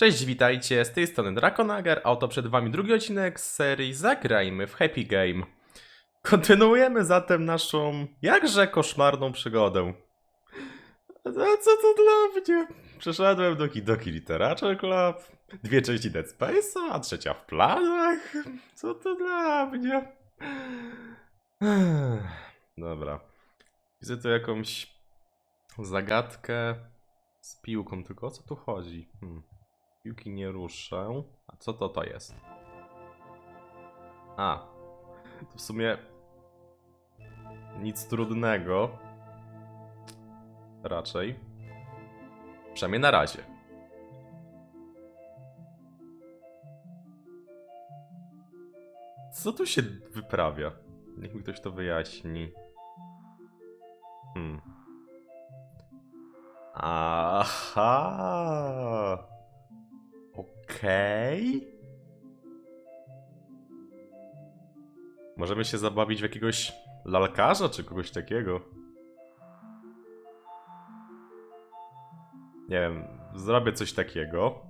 Cześć, witajcie, z tej strony Drakonagar, a oto przed wami drugi odcinek z serii Zagrajmy w Happy Game. Kontynuujemy zatem naszą jakże koszmarną przygodę. A co to dla mnie? Przeszedłem do Kidoki Literature Club, dwie części Dead Space'a, a trzecia w planach. Co to dla mnie? Dobra. Widzę tu jakąś zagadkę z piłką, tylko o co tu chodzi? Hmm. Piłki nie ruszę. A co to to jest? A. To w sumie nic trudnego. Raczej. Przynajmniej na razie. Co tu się wyprawia? Niech mi ktoś to wyjaśni. Hmm. Aha. Okej. Możemy się zabawić w jakiegoś lalkarza czy kogoś takiego. Nie wiem, zrobię coś takiego.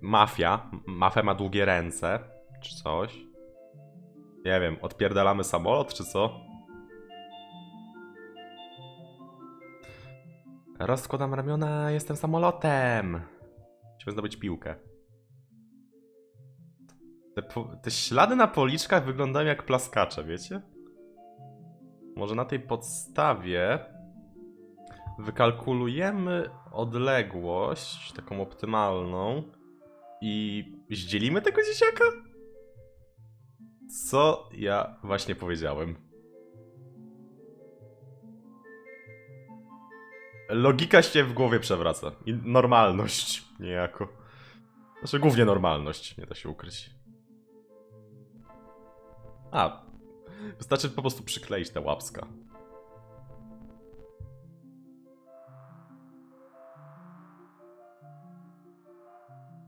Mafia. Mafia ma długie ręce. Czy coś. Nie wiem, odpierdalamy samolot czy co? Rozkładam ramiona, jestem samolotem. Chciałbym zdobyć piłkę. Te, te ślady na policzkach wyglądają jak plaskacze, wiecie? Może na tej podstawie wykalkulujemy odległość, taką optymalną i zdzielimy tego dzieciaka? Co ja właśnie powiedziałem? Logika się w głowie przewraca. I normalność niejako. Znaczy głównie normalność, nie da się ukryć. A, wystarczy po prostu przykleić te łapska.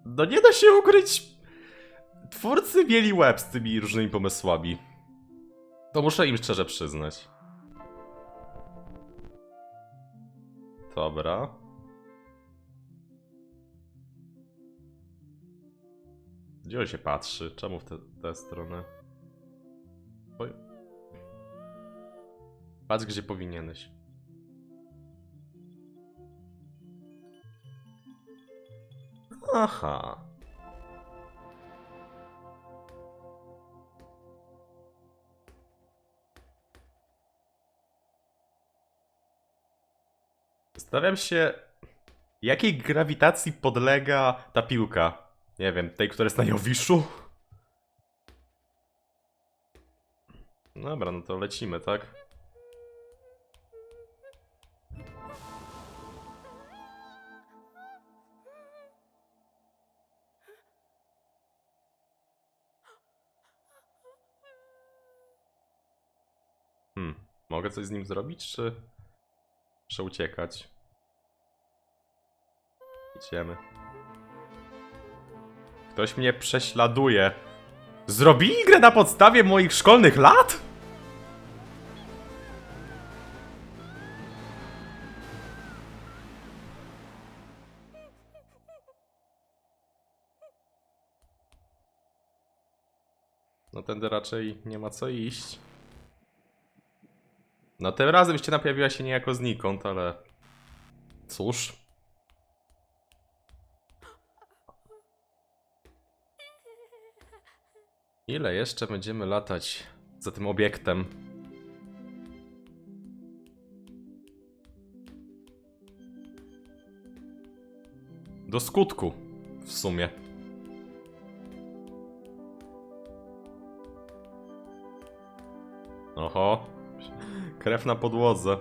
No nie da się ukryć. Twórcy mieli łeb z tymi różnymi pomysłami. To muszę im szczerze przyznać. Dobra. Gdzie on się patrzy? Czemu w tę stronę? Oj. Patrz, gdzie powinieneś. Aha. Zastanawiam się, jakiej grawitacji podlega ta piłka? Nie wiem, tej, która jest na Jowiszu? Dobra, no to lecimy, tak? Hmm, mogę coś z nim zrobić, czy... Muszę uciekać. Idziemy. Ktoś mnie prześladuje. Zrobili grę na podstawie moich szkolnych lat? No tędy raczej nie ma co iść. No tym razem ściana pojawiła się niejako znikąd, ale... Cóż. Ile jeszcze będziemy latać za tym obiektem? Do skutku, w sumie. Oho, krew na podłodze.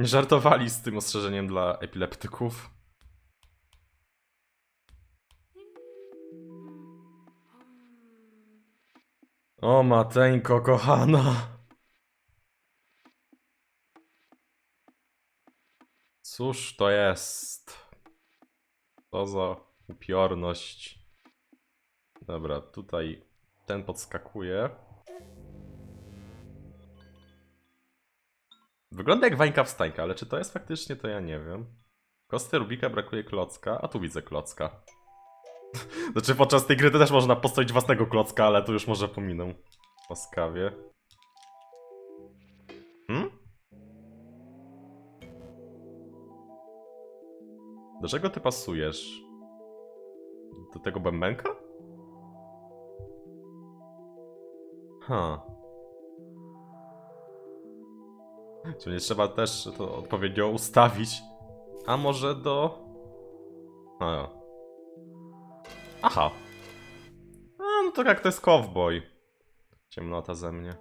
Żartowali z tym ostrzeżeniem dla epileptyków. O mateńko kochana. Cóż to jest? Co za upiorność. Dobra, tutaj ten podskakuje. Wygląda jak wańka wstańka, ale czy to jest faktycznie, to ja nie wiem. Kosty Rubika brakuje klocka, a tu widzę klocka. Znaczy podczas tej gry też można postawić własnego klocka, ale to już może pominę. Łaskawie. Hmm? Do czego ty pasujesz? Do tego bębenka? Ha. Czy nie trzeba też to odpowiednio ustawić? A może do... A. Aha. A, no to jak to jest cowboy. Ciemnota ze mnie.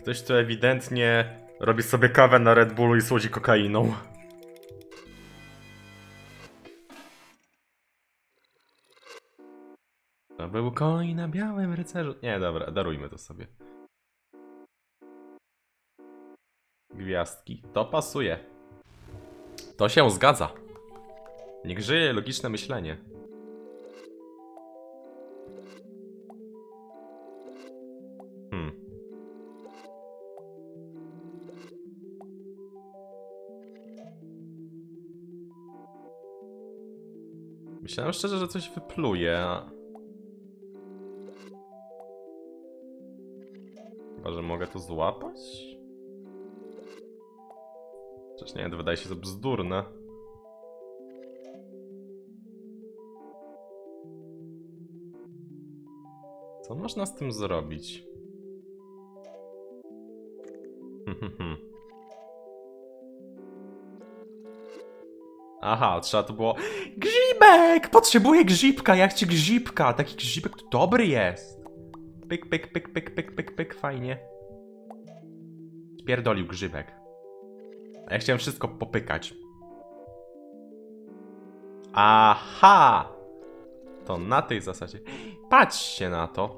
Ktoś tu ewidentnie robi sobie kawę na Red Bullu i słodzi kokainą. Koń na białym rycerzu. Nie, dobra, darujmy to sobie. Gwiazdki. To pasuje. To się zgadza. Niech żyje logiczne myślenie. Hmm. Myślałem szczerze, że coś wypluje. Chyba, że mogę to złapać? Przecież nie, to wydaje się to bzdurne. Co można z tym zrobić? Aha, trzeba to było. Grzibek! Potrzebuję grzibka, ja chcę grzibka. Taki grzibek to dobry jest. Pyk, pyk, pyk, pyk, pyk, pyk, pyk, fajnie. Spierdolił grzybek. A ja chciałem wszystko popykać. Aha! To na tej zasadzie. Patrzcie na to.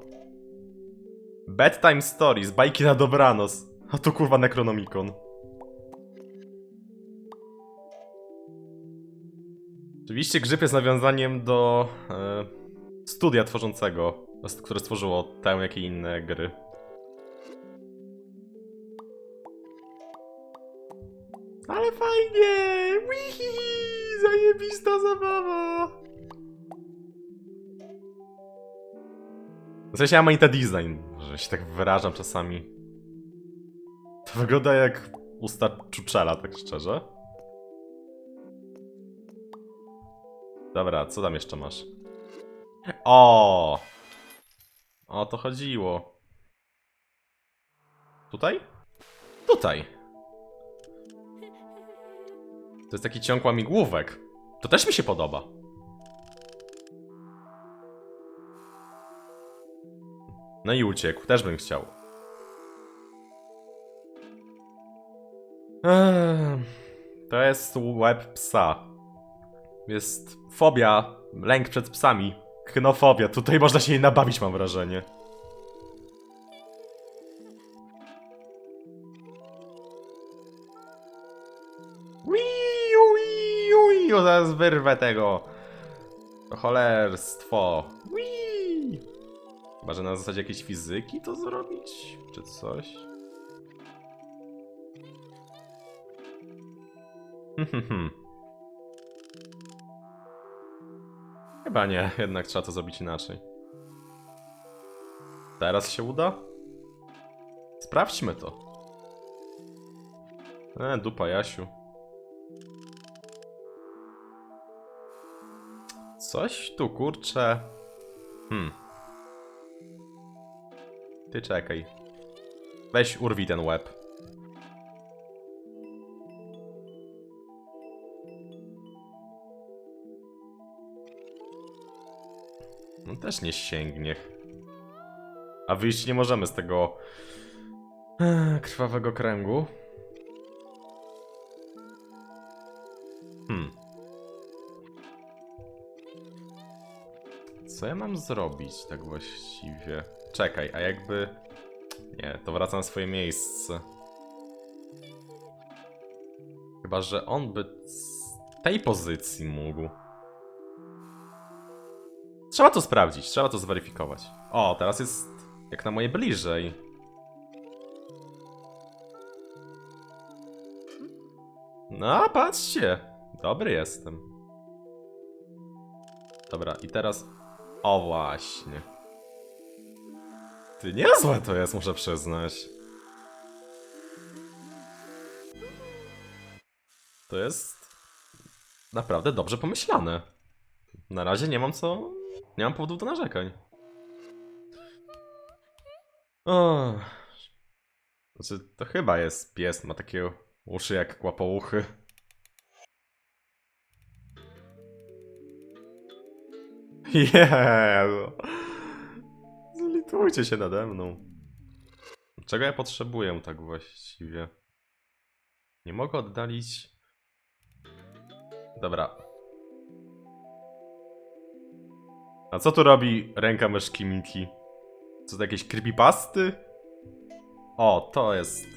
Bedtime Stories, bajki na dobranoc. A tu kurwa Necronomicon. Oczywiście grzyb jest nawiązaniem do e, studia tworzącego, które stworzyło tę, jak i inne gry. Ale fajnie! Wihi! Zajebista zabawa! W sensie ja ten design, że się tak wyrażam czasami. To wygląda jak usta czuczela, tak szczerze. Dobra, co tam jeszcze masz? O! O to chodziło. Tutaj? Tutaj. To jest taki ciąg łamigłówek. To też mi się podoba. No i uciekł, też bym chciał. Eee, to jest łeb psa. Jest fobia, lęk przed psami. Knofobia, tutaj można się jej nabawić, mam wrażenie. Wiu, zaraz wyrwę tego. Cholerstwo. Wii. Chyba, że na zasadzie jakiejś fizyki to zrobić? Czy coś? Hmm, hmm, hmm. Chyba nie, jednak trzeba to zrobić inaczej. Teraz się uda? Sprawdźmy to. E, dupa Jasiu. Coś tu kurczę. Hmm. Ty czekaj. Weź urwij ten łeb. Też nie sięgnie. A wyjść nie możemy z tego eh, krwawego kręgu. Hmm. Co ja mam zrobić tak właściwie? Czekaj, a jakby... Nie, to wraca na swoje miejsce. Chyba, że on by z tej pozycji mógł. Trzeba to sprawdzić, trzeba to zweryfikować. O, teraz jest jak na moje bliżej. No, patrzcie. Dobry jestem. Dobra, i teraz... O, właśnie. Ty niezłe to jest, muszę przyznać. To jest naprawdę dobrze pomyślane. Na razie nie mam co. Nie mam powodów do narzekań. O. Znaczy, to chyba jest pies, ma takie uszy jak kłapouchy. Jezu. Zlitujcie się nade mną. Czego ja potrzebuję tak właściwie? Nie mogę oddalić... Dobra. A co tu robi ręka myszki Miki? Co to jakieś creepypasty? O, to jest...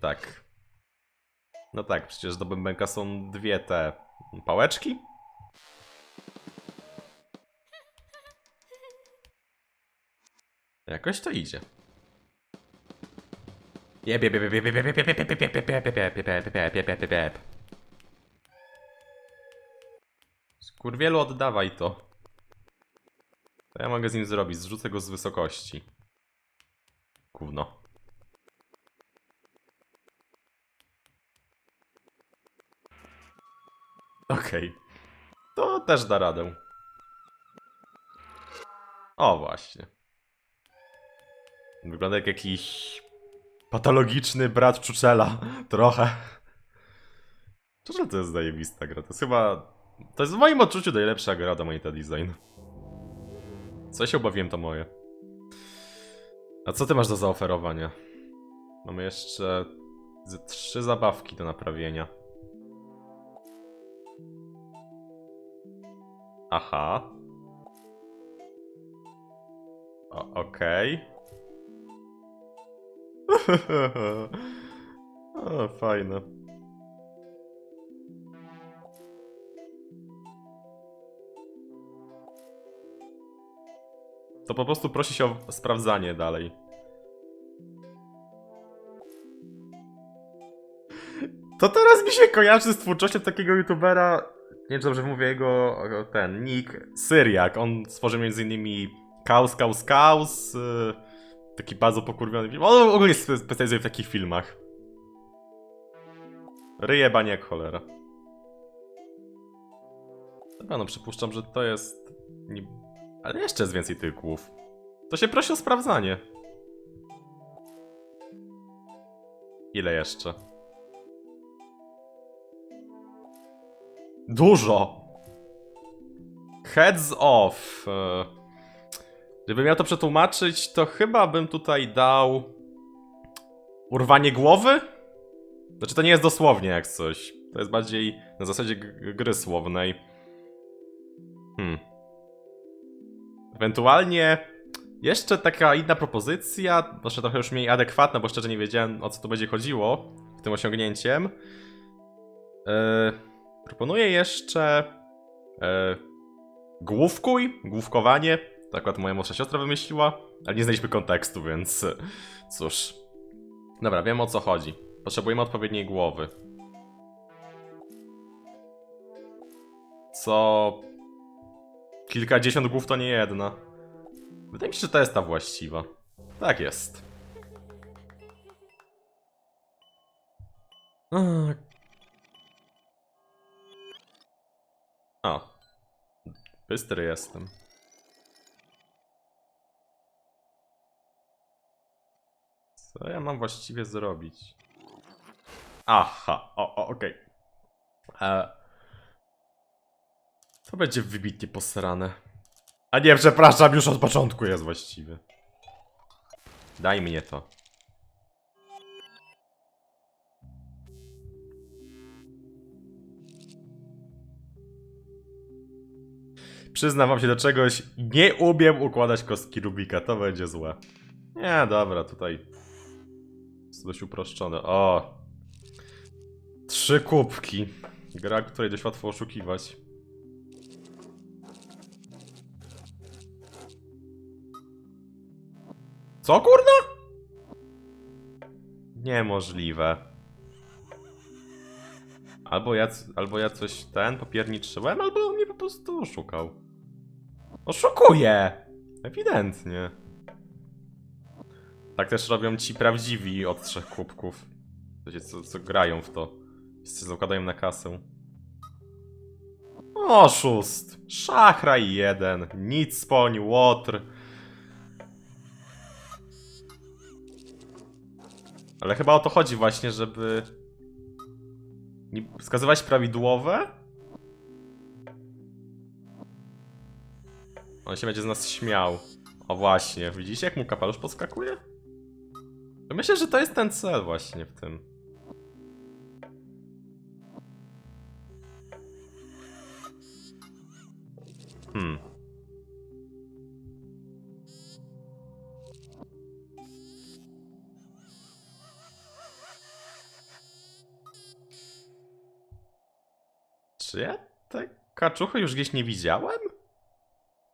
Tak. No tak, przecież do bębenka są dwie te... pałeczki? Jakoś to idzie. Jeb. Skurwielu, oddawaj to. Co ja mogę z nim zrobić? Zrzucę go z wysokości. Gówno. Okej. To też da radę. O, właśnie. Wygląda jak jakiś patologiczny brat Czuczela. Trochę. Czuczel to jest zajebista gra. To jest chyba... To jest w moim odczuciu najlepsza gra do Monita Design. Co się obawiłem, to moje. A co ty masz do zaoferowania? Mamy jeszcze ze trzy zabawki do naprawienia. Aha. Okej. o, fajne. To po prostu prosi się o sprawdzanie dalej. To teraz mi się kojarzy z twórczością takiego youtubera. Nie wiem, czy dobrze mówię jego ten nick. Syriak. On stworzył m.in. Kaus, Kaus, Kaus. Yy, taki bardzo pokurwiony film. On ogólnie spe- specjalizuje w takich filmach. Ryje banie jak cholera. Dobra, no przypuszczam, że to jest... Ale jeszcze jest więcej tych głów. To się prosi o sprawdzanie. Ile jeszcze? Dużo! Heads off. E, Gdybym miał to przetłumaczyć, to chyba bym tutaj dał... Urwanie głowy? Znaczy to nie jest dosłownie jak coś. To jest bardziej na zasadzie gry słownej. Hmm. Ewentualnie jeszcze taka inna propozycja, może trochę już mniej adekwatna, bo szczerze nie wiedziałem o co tu będzie chodziło w tym osiągnięciem. Yy, proponuję jeszcze yy, główkuj, główkowanie. To akurat moja młodsza siostra wymyśliła, ale nie znaliśmy kontekstu, więc cóż. Dobra, wiem o co chodzi. Potrzebujemy odpowiedniej głowy. Co kilkadziesiąt głów to nie jedna. Wydaje mi się, że to jest ta właściwa. Tak jest. O. Bystry jestem. Co ja mam właściwie zrobić? Aha, o, o okej. E, To będzie wybitnie posrane. A nie, przepraszam, już od początku jest właściwie. Daj mnie to. Przyznam wam się do czegoś, nie umiem układać kostki Rubika, to będzie złe. Nie, dobra, tutaj jest dość uproszczone. O! Trzy kubki. Gra, której dość łatwo oszukiwać. Co kurna? Niemożliwe. Albo ja, albo ja coś ten popierniczyłem, albo on mnie po prostu oszukał. Oszukuje! Ewidentnie. Tak też robią ci prawdziwi od trzech kubków. Co, co grają w to. Wszyscy zakładają na kasę. Oszust! Szachraj jeden. Nic poń, łotr. Ale chyba o to chodzi właśnie, żeby... Wskazywać prawidłowe? On się będzie z nas śmiał. O właśnie, widzicie jak mu kapelusz podskakuje? Myślę, że to jest ten cel właśnie w tym. Hmm. Czy ja te kaczuchy już gdzieś nie widziałem?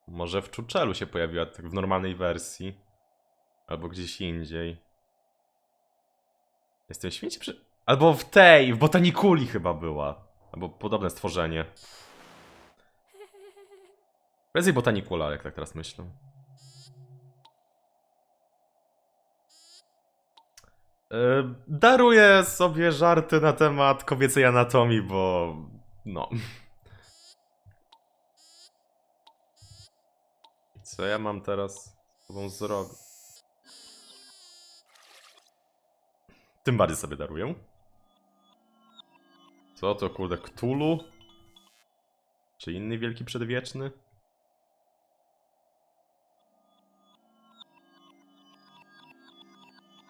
Może w Czuczelu się pojawiła tak w normalnej wersji. Albo gdzieś indziej. Jestem śmieci przy... Albo w tej, w Botanikuli chyba była. Albo podobne stworzenie. Prędzej Botanikula, jak tak teraz myślę. Yy, Daruję sobie żarty na temat kobiecej anatomii, bo... No. Co ja mam teraz z tobą zrobić? Tym bardziej sobie daruję. Co to kurde, Cthulhu? Czy inny wielki przedwieczny?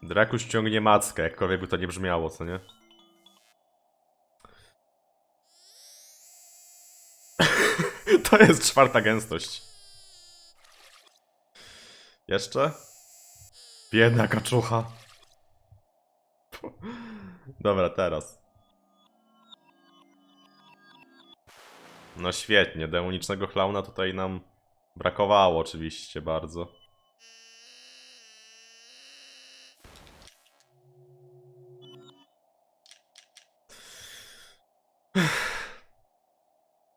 Drakuś ciągnie mackę, jakkolwiek by to nie brzmiało, co nie? Jest czwarta gęstość. Jeszcze? Biedna kaczucha. Dobra, teraz. No świetnie, demonicznego klauna tutaj nam brakowało oczywiście bardzo.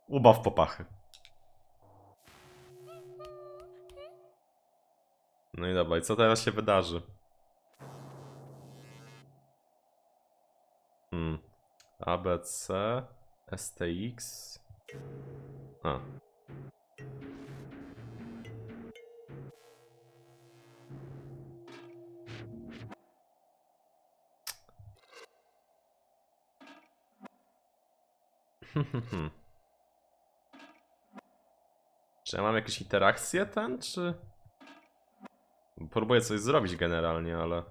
Ubaw popachy. No i i co teraz się wydarzy? Hmm. ABC, STX. A. Czy ja mam jakieś interakcje ten, czy... Próbuję coś zrobić generalnie, ale...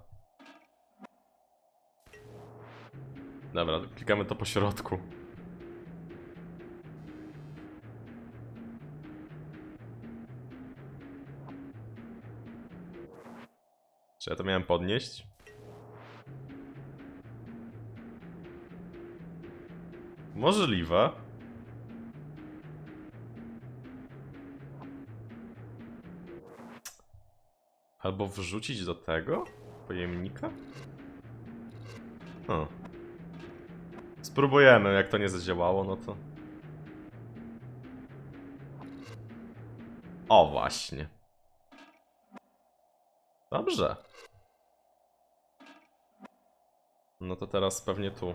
Dobra, klikamy to po środku. Czy ja to miałem podnieść? Możliwe. Albo wrzucić do tego pojemnika? O. Spróbujemy, jak to nie zadziałało, no to... O, właśnie. Dobrze. No to teraz pewnie tu.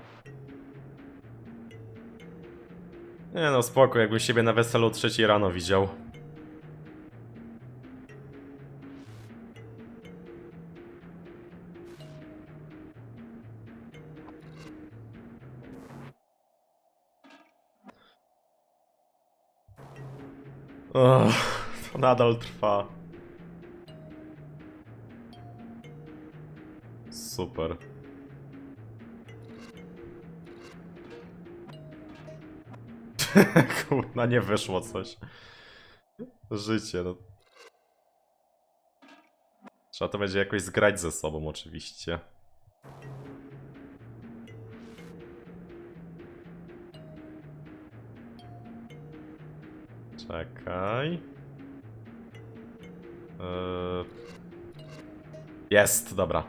Nie no, spoko, jakbym siebie na weselu trzeciej rano widział. Ugh, to nadal trwa. Super. Kurna, nie wyszło coś. Życie, no. Trzeba to będzie jakoś zgrać ze sobą, oczywiście. Czekaj. Yy... Jest, dobra.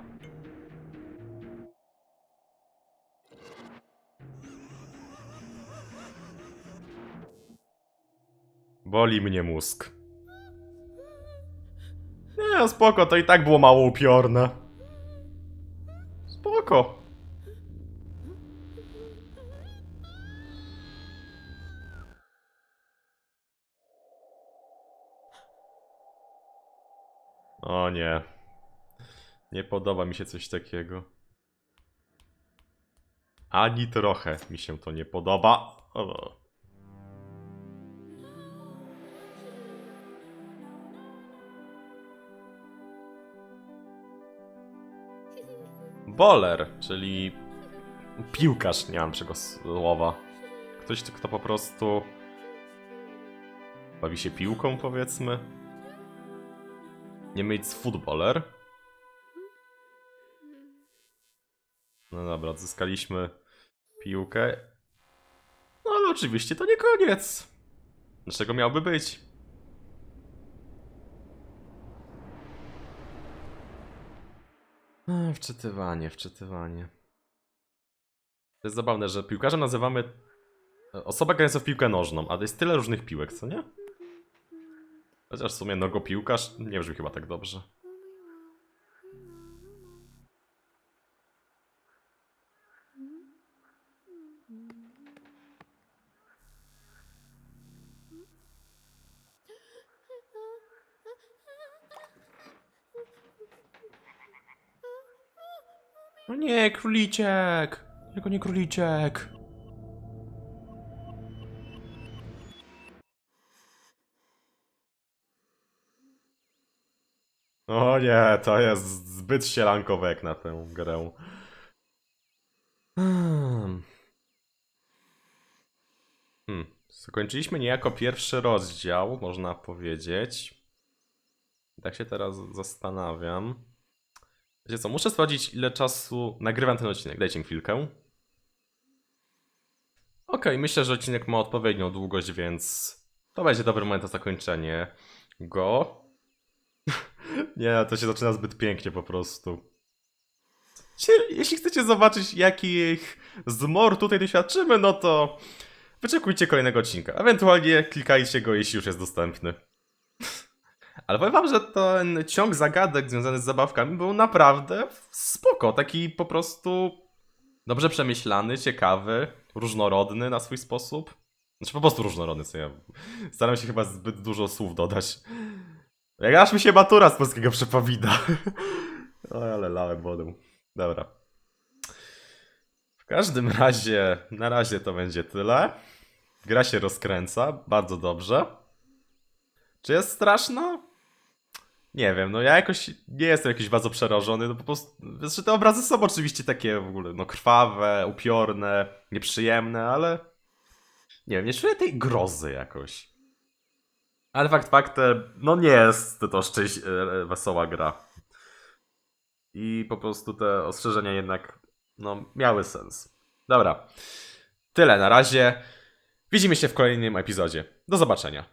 Boli mnie mózg. Nie, spoko, to i tak było mało upiorne. Spoko. Nie. Nie podoba mi się coś takiego. Ani trochę mi się to nie podoba. O. Boler, czyli piłkarz, nie mam czego słowa. Ktoś, kto po prostu bawi się piłką, powiedzmy. Nie myć futboler. No dobra, odzyskaliśmy piłkę. No ale oczywiście to nie koniec. Dlaczego miałby być? Wczytywanie, wczytywanie. To jest zabawne, że piłkarzem nazywamy e, osobę grającą w piłkę nożną, a to jest tyle różnych piłek, co nie? Chociaż w sumie nogopiłkarz nie brzmi chyba tak dobrze. No nie, króliczek! Tylko nie króliczek! Nie, to jest zbyt sielankowe jak na tę grę. Hmm. Hmm. Skończyliśmy niejako pierwszy rozdział, można powiedzieć. Tak się teraz zastanawiam. Wiecie co, muszę sprawdzić ile czasu nagrywam ten odcinek. Dajcie mi chwilkę. Okej, myślę, że odcinek ma odpowiednią długość, więc to będzie dobry moment na zakończenie go. Nie, to się zaczyna zbyt pięknie po prostu. Jeśli chcecie zobaczyć, jakich zmor tutaj doświadczymy, no to wyczekujcie kolejnego odcinka. Ewentualnie klikajcie go, jeśli już jest dostępny. Ale powiem wam, że ten ciąg zagadek związany z zabawkami był naprawdę spoko. Taki po prostu dobrze przemyślany, ciekawy, różnorodny na swój sposób. Znaczy po prostu różnorodny, co ja staram się chyba zbyt dużo słów dodać. Jak aż mi się matura z polskiego przepowida. O, ale lałem wodę. Dobra. W każdym razie, na razie to będzie tyle. Gra się rozkręca, bardzo dobrze. Czy jest straszna? Nie wiem, no ja jakoś nie jestem jakiś bardzo przerażony, no po prostu, znaczy te obrazy są oczywiście takie w ogóle, no krwawe, upiorne, nieprzyjemne, ale nie wiem, nie czuję tej grozy jakoś. Ale fakt faktem, no nie jest to szczęś, e, wesoła gra. I po prostu te ostrzeżenia jednak, no, miały sens. Dobra, tyle na razie. Widzimy się w kolejnym epizodzie. Do zobaczenia.